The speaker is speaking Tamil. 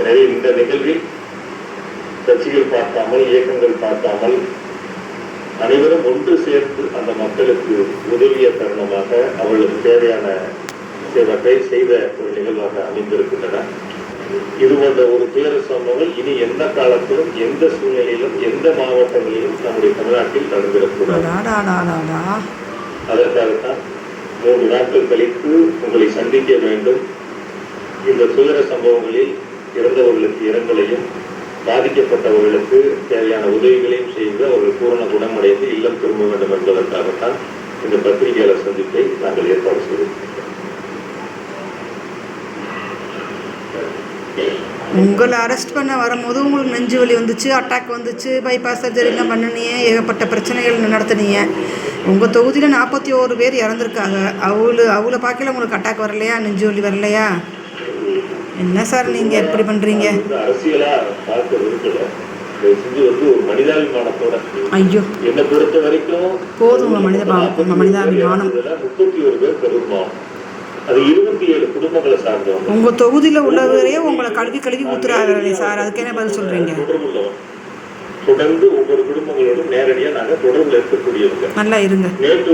எனவே இந்த நிகழ்வில் கட்சிகள் பார்க்காமல் இயக்கங்கள் பார்க்காமல் அனைவரும் ஒன்று சேர்ந்து அந்த மக்களுக்கு உதவிய தருணமாக அவர்களுக்கு தேவையான சிலவற்றை செய்த ஒரு நிகழ்வாக அமைந்திருக்கின்றன. இது போன்ற ஒரு துயர சம்பவங்கள் இனி எந்த காலத்திலும் எந்த சூழ்நிலையிலும் எந்த மாவட்டங்களிலும் நம்முடைய தமிழ்நாட்டில் நடந்திடக்கூடாது. அடாடாடாடாடா. அதற்காகத்தான் மூன்று நாட்கள் கழித்து உங்களை சந்திக்க வேண்டும். இந்த துயர சம்பவங்களில் இறந்தவர்களுக்கு இரங்கலையும் பாதிக்கப்பட்டவர்களுக்கு தேவையான உதவிகளையும் செய்து அவர்கள் பூரண குணமடைந்து இல்லம் திரும்ப வேண்டும் என்பதற்காகத்தான் இந்த பத்திரிகையாளர் சந்திப்பை நாங்கள் ஏற்பாடு செய்திருக்கிறோம். உங்களை அரெஸ்ட் பண்ண வரும்போது உங்களுக்கு நெஞ்சு வலி வந்துச்சு அட்டாக் வந்துச்சு பைபாஸ் சர்ஜரிலாம் பண்ணினீங்க ஏகப்பட்ட பிரச்சனைகள் நடத்துனீங்க. உங்கள் தொகுதியில் நாற்பத்தி ஓரு பேர் இறந்துருக்காங்க. அவளு அவளை பார்க்கல உங்களுக்கு அட்டாக் வரலையா நெஞ்சு வலி வரலையா? என்ன சார் நீங்கள் எப்படி பண்ணுறீங்க ஐயோ. என்னை பொறுத்த வரைக்கும் போதும் உங்க மனிதபாவம், உங்க மனிதாபிமானம். முப்பத்தி ஒரு பேர் பெரும்பாலும் அது இருபத்தி ஏழு குடும்பங்களை சார்ந்தவங்க. உங்கள் தொகுதியில் உள்ளவரே உங்களை கழுவி கழுவி ஊத்துறாங்களே சார். அதுக்கு என்ன பதில் சொல்கிறீங்க தொடர்புள்ளவன் தொடர்ந்து ஒவ்வொரு குடும்பங்களோடும் நேரடியா நாங்க தொடர்புல இருக்கக்கூடியவங்க. நல்லா இருங்க.